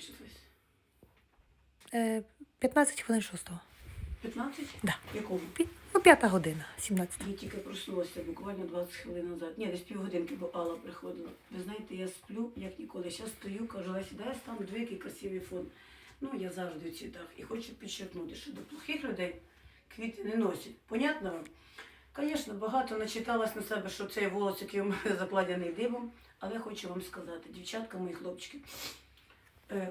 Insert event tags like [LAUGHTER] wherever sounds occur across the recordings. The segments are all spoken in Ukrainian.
зараз Лесь? Е, 15 хвилин шостого. 15? Да. Якому? Пі- Ну, п'ята година, 17. Я тільки проснулася буквально 20 хвилин назад. Ні, десь півгодинки, бо Алла приходила. Ви знаєте, я сплю, як ніколи. Зараз стою, кажу, Лесі, дай там дві який красивий фон. Ну, я завжди в цвітах. І хочу підчеркнути, що до плохих людей квіти не носять. Понятно вам? Звісно, багато начиталась на себе, що цей волос, який у мене [LAUGHS] закладений димом, але хочу вам сказати, дівчатка, мої хлопчики,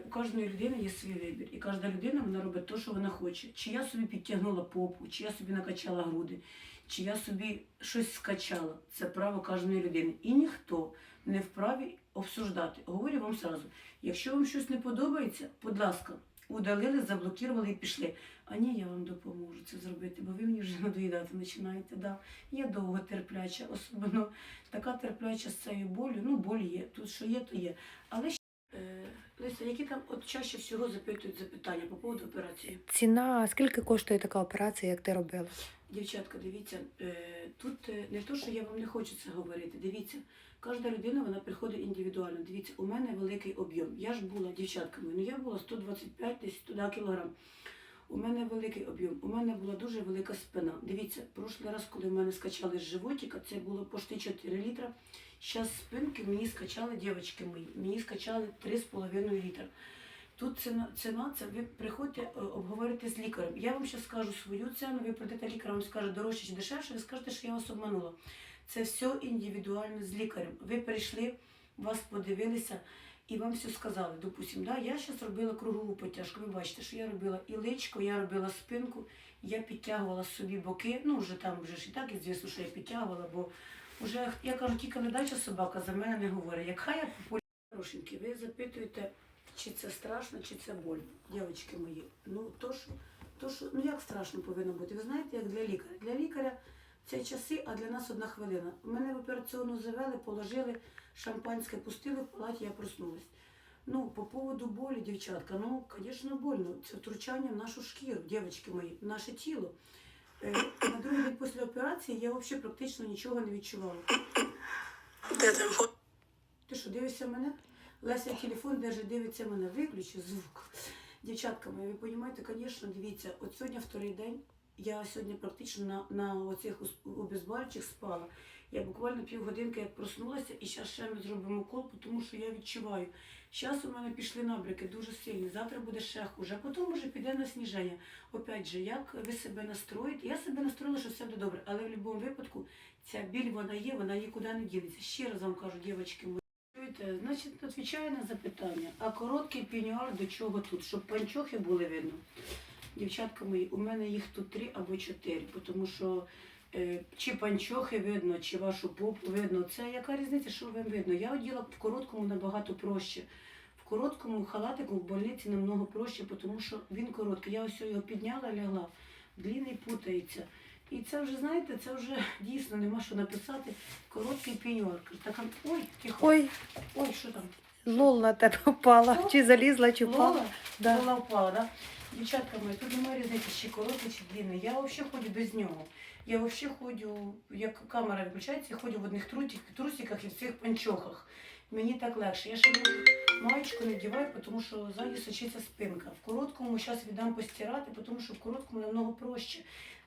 у кожної людини є свій вибір, і кожна людина вона робить те, що вона хоче. Чи я собі підтягнула попу, чи я собі накачала груди, чи я собі щось скачала. Це право кожної людини. І ніхто не вправі обсуждати. Говорю вам сразу, якщо вам щось не подобається, будь ласка, удалили, заблокували і пішли. А ні, я вам допоможу це зробити, бо ви мені вже [LAUGHS] надоїдати починаєте. Да. Я довго терпляча, особливо така терпляча з цією болю. Ну, боль є. Тут що є, то є. Але е, Леся, які там от чаще всього запитують запитання по поводу операції? Ціна, скільки коштує така операція, як ти робила? Дівчатка, дивіться, е, тут е, не то, що я вам не хочу це говорити. Дивіться, кожна людина вона приходить індивідуально. Дивіться, у мене великий об'єм. Я ж була дівчатками, ну я була 125 десь туди кілограм. У мене великий об'єм, у мене була дуже велика спина. Дивіться, прошлий раз, коли в мене скачали з животика, це було почти 4 літра. Зараз спинки мені скачали, дівчатки мої, мені скачали 3,5 літра. Тут ціна, ціна це ви приходьте е, обговорити з лікарем. Я вам ще скажу свою ціну, ви прийдете лікар, вам скаже дорожче чи дешевше, ви скажете, що я вас обманула. Це все індивідуально з лікарем. Ви прийшли, вас подивилися і вам все сказали. Допустим, да, я зараз робила кругову потяжку. Ви бачите, що я робила і личко, я робила спинку, я підтягувала собі боки. Ну, вже там вже ж і так, і звісно, що я підтягувала, бо вже я кажу, тільки ледача собака за мене не говорить. Яка я. Хорошенькі, ви запитуєте, чи це страшно, чи це больно, дівчатки мої. Ну, то що, то що, ну як страшно повинно бути? Ви знаєте, як для лікаря. Для лікаря це часи, а для нас одна хвилина. Мене в операційну завели, положили, шампанське пустили в палаті, я проснулась. Ну, по поводу болі, дівчатка, ну, звісно, больно. Це втручання в нашу шкіру, дівчатки мої, в наше тіло. Е, на другий день після операції я взагалі практично нічого не відчувала. Ти що, дивишся мене? Леся телефон держить, дивиться мене. Виключи звук. Дівчатка мої, ви розумієте, звісно, дивіться, от сьогодні вторий день. Я сьогодні практично на, на оцих ус- спала. Я буквально півгодинки як проснулася, і зараз ще ми зробимо укол, тому що я відчуваю. Зараз у мене пішли набряки дуже сильні. Завтра буде ще хуже, а потім вже піде на сніження. Опять же, як ви себе настроїте? Я себе настроїла, що все буде добре, але в будь-якому випадку ця біль вона є, вона нікуди не дінеться. Ще раз вам кажу, дівчатки мої. Значить, відповідаю на запитання. А короткий пеньюар до чого тут? Щоб панчохи були видно. Дівчатка мої, у мене їх тут три або чотири, тому що чи панчохи видно, чи вашу попу видно. Це яка різниця, що вам видно? Я оділа в короткому набагато проще. В короткому халатику в больниці намного проще, тому що він короткий. Я ось його підняла, лягла, длинний путається. І це вже, знаєте, це вже [LAUGHS] дійсно нема що написати. Короткий пеньюар. Така, ой, тихо. Ой, Ой, що там? лол на тебе впала. Чи залізла, чи впала? Лола? Да. Лола впала, да? Дівчатка мої, тут немає різниці, чи короткий, чи длинний. Я взагалі ходжу без нього. Я взагалі ходжу, як камера виключається, я ходжу в одних трусиках і в цих панчохах. Мені так легше. Я ще маєчку не вдіваю, тому що ззаді сочиться спинка. В короткому зараз віддам постирати, тому що в короткому намного проще.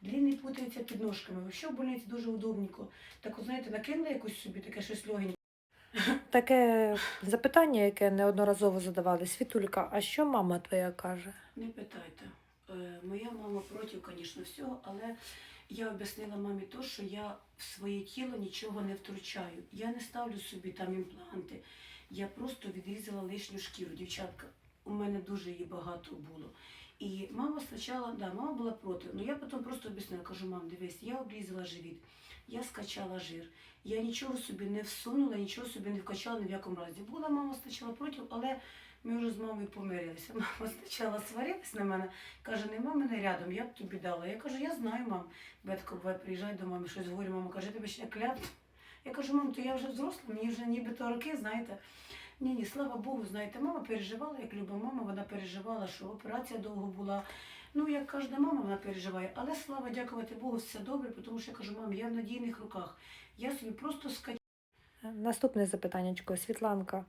Длинний путається під ножками. Взагалі в больниці дуже удобненько. Так, от, знаєте, накинула якусь собі таке щось легеньке. Таке запитання, яке неодноразово задавали. Світулька, а що мама твоя каже? Не питайте. Е, Моя мама проти, звісно, всього, але я об'яснила мамі то, що я в своє тіло нічого не втручаю. Я не ставлю собі там імпланти. Я просто відрізала лишню шкіру. Дівчатка, у мене дуже її багато було. І мама спочатку, да, мама була проти. Ну я потім просто об'яснила, кажу, мам, дивись, я обрізала живіт, я скачала жир. Я нічого собі не всунула, нічого собі не вкачала ні в якому разі. Була мама спочатку проти, але ми вже з мамою помирилися. [LAUGHS] Мама спочатку сварилась на мене, каже, нема мене рядом, я б тобі дала. Я кажу, я знаю, мам. Бетко буває, приїжджай до мами, щось говорю, мама каже, тебе ще кляп. Я кажу, мам, то я вже взросла, мені вже нібито роки, знаєте. Ні, ні, слава Богу, знаєте, мама переживала, як люба мама, вона переживала, що операція довго була. Ну, як кожна мама, вона переживає. Але слава дякувати Богу, все добре, тому що я кажу, мам, я в надійних руках. Я собі просто скачу. Наступне запитаннячко. Світланка,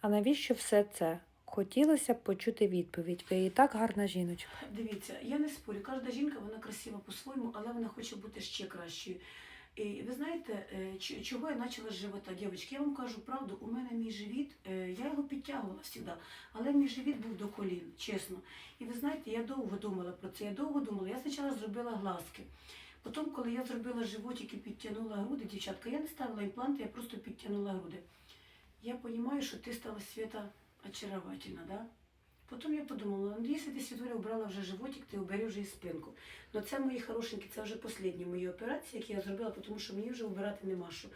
а навіщо все це? Хотілося б почути відповідь. Ви і так гарна жіночка. Дивіться, я не спорю, кожна жінка вона красива по-своєму, але вона хоче бути ще кращою. І ви знаєте, е, чого я почала з живота, дівчатки? Я вам кажу правду, у мене мій живіт, е, я його підтягувала завжди, але мій живіт був до колін, чесно. І ви знаєте, я довго думала про це. Я довго думала. Я спочатку зробила глазки. Потім, коли я зробила животик і підтягнула груди, дівчатка, я не ставила імпланти, я просто підтягнула груди. Я розумію, що ти стала свята очаровательна, да? Потім я подумала, ну якщо ти Світуля обрала вже животик, ти обери вже і спинку. Ну це мої хорошенькі, це вже останні мої операції, які я зробила, тому що мені вже обирати нема що.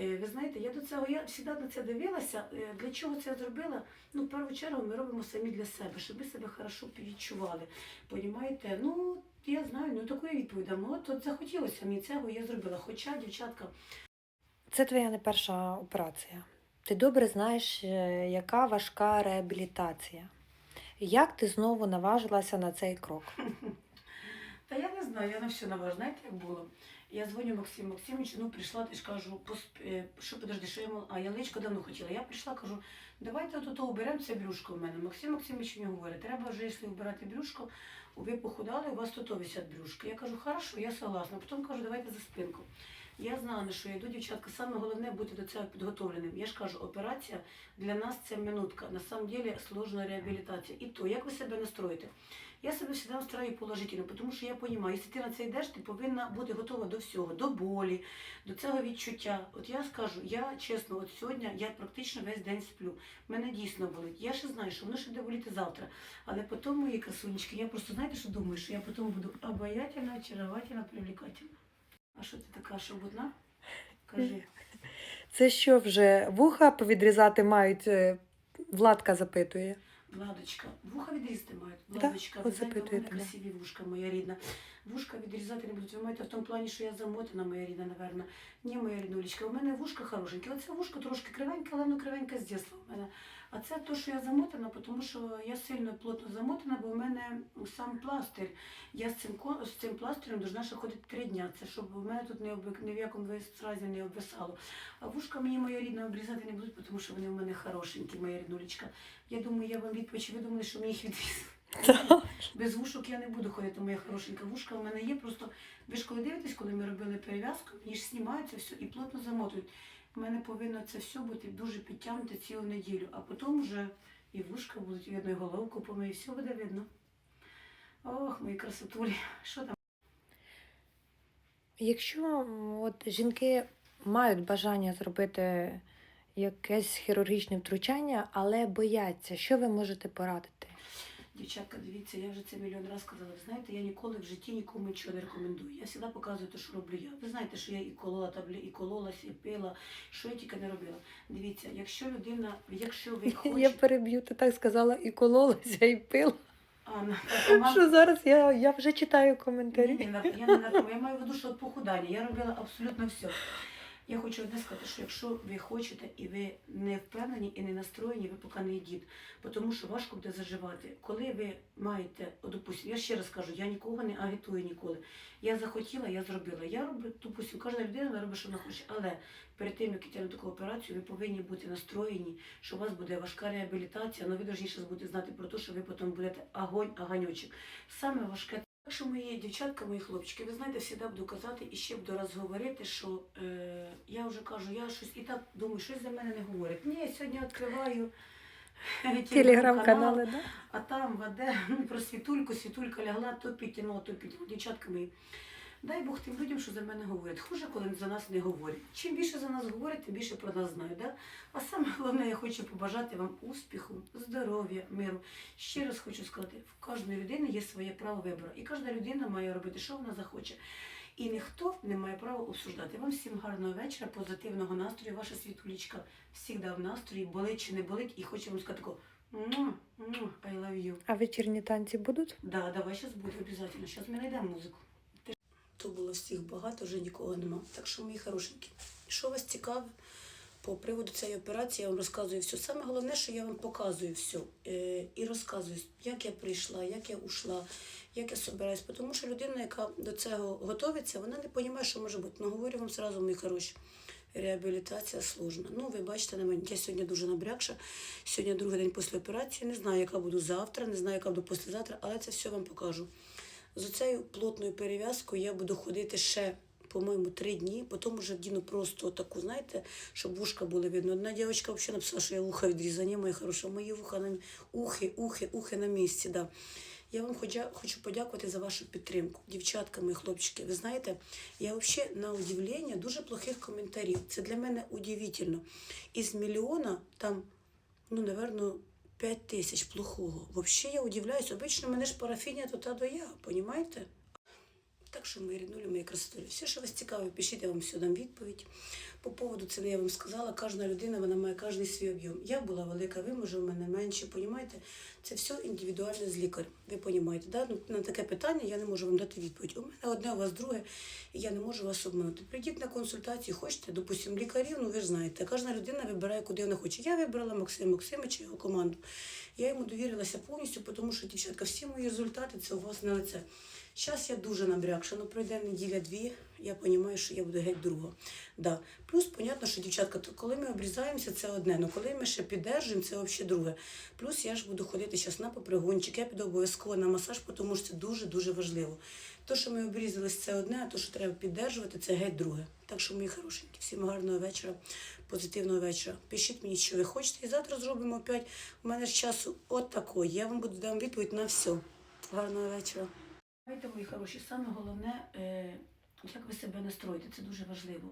Е, Ви знаєте, я до цього я завжди на це дивилася. Е, Для чого це я зробила? Ну, в першу чергу ми робимо самі для себе, щоб ми себе хорошо відчували. Понімаєте? Ну, я знаю, ну такої відповідь дам. От, от захотілося мені цього, я зробила. Хоча, дівчатка, Це твоя не перша операція. Ти добре знаєш, е, яка важка реабілітація. Як ти знову наважилася на цей крок? [LAUGHS] Та я не знаю, я на все наважу. Знаєте, як було? Я дзвоню Максиму Максимовичу, ну прийшла, ти ж кажу, посп... е, що подожди, що я мала? А я личко давно хотіла. Я прийшла, кажу, давайте от уберемо це брюшко в мене. Максим Максимович мені говорить, треба вже, якщо вбирати брюшко, ви похудали, у вас тут висять брюшки. Я кажу, хорошо, я согласна. Потім кажу, давайте за спинку. Я знала, що я йду, дівчатка, саме головне бути до цього підготовленим. Я ж кажу, операція для нас це минутка. На самом деле сложна реабілітація. І то, як ви себе настроїте? Я себе завжди настраю положительно, тому що я розумію, якщо ти на це йдеш, ти повинна бути готова до всього, до болі, до цього відчуття. От я скажу, я чесно, от сьогодні я практично весь день сплю. Мене дійсно болить. Я ще знаю, що воно ще буде боліти завтра. Але потім, мої красунечки, я просто знаєте, що думаю, що я потім буду обаятельна, очаровательна, привлекательна. А що ти така шабутна? Кажи. [LAUGHS] Це що вже вуха повідрізати мають? е, Владка запитує. Владочка, вуха відрізати мають. Да, Владочка, ви знаєте, у мене красиві вушка, моя рідна. Вушка відрізати не будуть. Ви маєте в тому плані, що я замотана, моя рідна, напевно. Ні, моя ріднулечка, у мене вушка хорошеньке. Оце вушко трошки кривеньке, але воно кривеньке з дитинства у мене. А це то, що я замотана, тому що я сильно плотно замотана, бо у мене сам пластир. Я з цим, з цим пластирем должна ще ходити три дня. Це щоб у мене тут не обик, ні в якому разі не обвисало. А вушка мені моя рідна обрізати не будуть, тому що вони в мене хорошенькі, моя ріднулечка. Я думаю, я вам відповідь, ви думали, що мені їх відрізали? Без вушок я не буду ходити, моя хорошенька. Вушка в мене є. Просто ви ж коли дивитесь, коли ми робили перев'язку, мені ж знімаються все і плотно замотують. У мене повинно це все бути дуже підтягнуте цілу неділю, а потім вже і вушка будуть видно, і головку помию, все буде видно. Ох, мої красотулі, що там? Якщо от жінки мають бажання зробити якесь хірургічне втручання, але бояться, що ви можете порадити? Дівчатка, дивіться, я вже це мільйон разів казала. Ви знаєте, я ніколи в житті нікому нічого не рекомендую. Я завжди показую те, що роблю я. Ви знаєте, що я і колола таблі, і кололась, і пила, що я тільки не робила. Дивіться, якщо людина, якщо ви [LAUGHS] Я переб'ю, ти так сказала, і кололася, і пила. А, на- наркоман- [LAUGHS] Що зараз я, я вже читаю коментарі. ні, нар- я не наркоман, я маю в виду, що похудання. Я робила абсолютно все. Я хочу одне сказати, що якщо ви хочете і ви не впевнені і не настроєні, ви поки не йдіть, тому що важко буде заживати. Коли ви маєте, допустим, я ще раз кажу, я нікого не агітую ніколи. Я захотіла, я зробила. Я роблю, допустим, кожна людина робить, що вона хоче. Але перед тим, як йти на таку операцію, ви повинні бути настроєні, що у вас буде важка реабілітація, але ви повинні зараз будете знати про те, що ви потім будете огонь, аганьочок. Саме важке так що мої дівчатка, мої хлопчики, ви знаєте, завжди буду казати і ще буду раз говорити, що е, я вже кажу, я щось і так думаю, щось за мене не говорять. Ні, я сьогодні відкриваю Телеграм-канали, да? а там веде про світульку, світулька лягла, то підтягнула, то підтягнула. Дівчатка мої. Дай Бог тим людям, що за мене говорять. Хуже, коли за нас не говорять. Чим більше за нас говорять, тим більше про нас знають. Да? А саме головне, я хочу побажати вам успіху, здоров'я, миру. Ще раз хочу сказати, в кожної людини є своє право вибору. І кожна людина має робити, що вона захоче. І ніхто не має права обсуждати. Вам всім гарного вечора, позитивного настрою. Ваша світулічка завжди в настрої, болить чи не болить. І хочу вам сказати таку «Муа, муа, I love you. А вечірні танці будуть? Да, давай зараз буде обов'язково. Зараз ми знайдемо музику. То було всіх багато, вже нікого нема. Так що, мої хорошенькі, що вас цікаве по приводу цієї операції, я вам розказую все. Саме головне, що я вам показую все. Е, і розказую, як я прийшла, як я ушла, як я собираюсь. Тому що людина, яка до цього готується, вона не розуміє, що може бути. Ну, говорю вам зразу, мої хороші. Реабілітація сложна. Ну, ви бачите на мені, я сьогодні дуже набрякша. Сьогодні другий день після операції. Не знаю, яка буду завтра, не знаю, яка буду післязавтра, але це все вам покажу. З оцею плотною перев'язкою я буду ходити ще, по-моєму, три дні. Потім вже вдіну просто таку, знаєте, щоб вушка були видно. Одна дівчинка взагалі написала, що я вуха відрізані, моя хороша, мої вуха на ухи, ухи, ухи на місці. Да. Я вам хочу подякувати за вашу підтримку. Дівчатка, мої хлопчики, ви знаєте, я взагалі на удивлення дуже плохих коментарів. Це для мене удивительно. Із мільйона там, ну, напевно, 5 тисяч плохого. Взагалі я удивляюсь. Обично мене ж парафіня то та до я, понімаєте? Так що, мої ріднулі, мої красотулі, все, що вас цікаве, пишіть, я вам все дам відповідь. По поводу ціни я вам сказала, кожна людина вона має кожен свій об'єм. Я була велика, ви може в мене менше, понімаєте? Це все індивідуально з лікарем. Ви понімаєте, да? ну, на таке питання я не можу вам дати відповідь. У мене одне, у вас друге, і я не можу вас обманути. Прийдіть на консультацію, хочете, допустимо, лікарів, ну ви ж знаєте, кожна людина вибирає, куди вона хоче. Я вибрала Максима Максимовича, його команду. Я йому довірилася повністю, тому що, дівчатка, всі мої результати це у вас на лице. Зараз я дуже набрякша, ну пройде неділя-дві, я розумію, що я буду геть друга. Да. Плюс, понятно, що дівчатка, то коли ми обрізаємося, це одне. Ну коли ми ще піддержуємо, це взагалі друге. Плюс я ж буду ходити зараз на попригончик, я піду обов'язково на масаж, тому що це дуже-дуже важливо. То, що ми обрізались, це одне, а то, що треба піддержувати, це геть друге. Так що, мої хорошенькі, всім гарного вечора, позитивного вечора. Пишіть мені, що ви хочете, і завтра зробимо опять. У мене ж часу от. Я вам буду дам відповідь на все. Гарного вечора. Мої хороші, саме головне, е, як ви себе настроїте, це дуже важливо.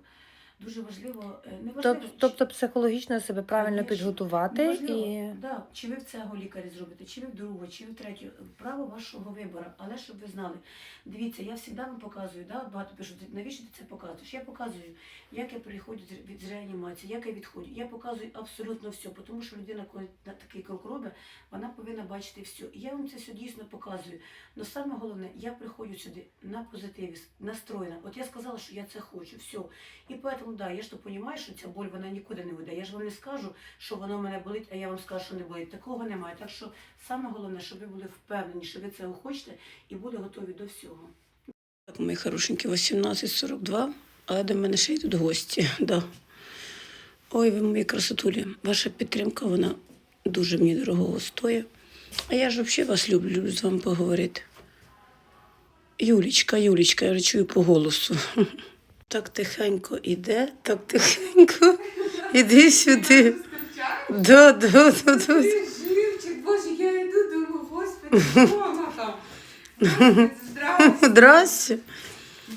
Дуже важливо, е, не важливо. Тоб- Тобто психологічно себе правильно Конечно. підготувати Неважливо, і да, чи ви в цього лікаря зробите, чи ви в другого, чи ви в третього. Право вашого вибору. Але щоб ви знали, дивіться, я завжди вам показую, да, багато пишуть, навіщо ти це показуєш? Я показую, як я приходжу від реанімації, як я відходжу. Я показую абсолютно все, тому що людина, коли такий крок робить, вона повинна бачити все. І я вам це все дійсно показую. Але саме головне, я приходжу сюди на позитиві, настроєна. От я сказала, що я це хочу, все. І поэтому, да, я ж то розумію, що ця боль вона нікуди не уйде. Я ж вам не скажу, що воно мене болить, а я вам скажу, що не болить. Такого немає. Так що саме головне, щоб ви були впевнені, що ви цього хочете і були готові до всього. Так, мої хорошенькі, 18.42, але до мене ще йдуть гості. Да. Ой, ви мої красотулі, ваша підтримка, вона дуже мені дорогого стоїть. А я ж взагалі вас люблю, люблю з вами поговорити. Юлічка, Юлічка, я чую по голосу. Так тихенько іде, так тихенько. Іди сюди. Да, да, да, да. Ты живчик, боже, я иду, думаю, господи, что она там? Господи, Здрасте. Здрасте.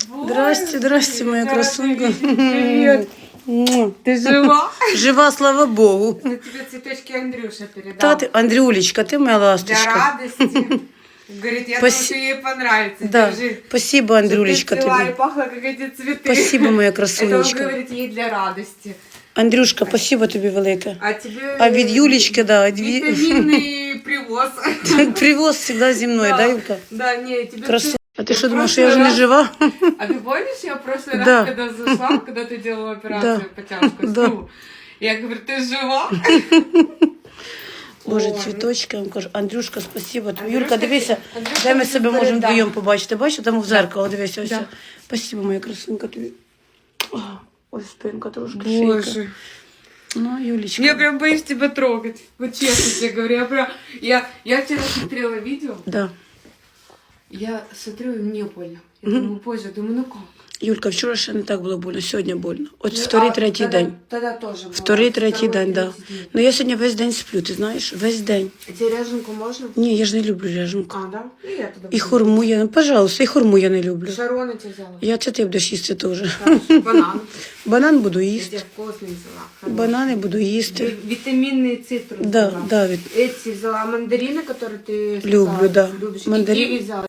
Боже, Здрасте, здрасте, моя рада красунка. видеть. Привет. Муа. Ты жива? Жива, слава Богу. Это тебе цветочки Андрюша передал. Та ти, Андрюлечка, ти моя Для ласточка. радости. Говорит, я Спаси- думаю, что ей понравится. Да. Держи. Спасибо, Андрюлечка, Чтоб ты цвела и тобі. пахла, как эти цветы. Спасибо, моя Это он красунечка. [LAUGHS] говорит ей для радости. Андрюшка, спасибо тобі велике. А тебе... А від Юлечки, да, від... Ві- Витаминный [LAUGHS] привоз. привоз завжди зі мною, да, Юлька? Да, не, тебе... Красу. А ти що Я думаєш, що я вже не просто жива? А ты помнишь, я в прошлый Да. раз, когда зашла, когда ты делала операцию Да. потяжку, Да. сну, я говорю, ты жива? [LAUGHS] Боже, Ой. цвіточки, я вам кажу. Андрюшка, спасибо тобі. Андрюшка, Юлька, дивися, Андрюшка де ми тобі себе можемо передам. вдвоєм побачити. Бачиш, там в зеркало, дивися, ось. Да. Спасибо, моя красунька тобі. О, Ось спинка трошки шийка. Боже. Ну, Юлечка. Я прям боюсь тебя трогать. Вот честно тебе говорю, я прям... Я, я вчера смотрела видео, Да. я смотрю, и мне больно. Я думаю, боже, думаю, ну как? Юлька, вчора ще не так було больно, сьогодні больно. От Ну, вторий, а третій тогда- день. Тогда тоже было. Вторий, третій Второй, день, да. третий день. Ну я сьогодні весь день сплю, ти знаєш, весь день. Тебе ряженку можно? Ні, я ж не люблю ряженку. А, да? Ну, я туда І буду. хурму я, пожалуйста, і хурму я не люблю. Шарона тебе взяла. Я це ти будеш їсти теж. Хорошо, банан. [LAUGHS] Банан буду Я їсти. тебе вкусный взяла. хороший. Банани буду їсти. Ви- Витаминные цитрус. Да, взяла. да, від... Эти взяла мандарины, которые ты Люблю, сказала, да. любишь. Мандарин. И киви взяла.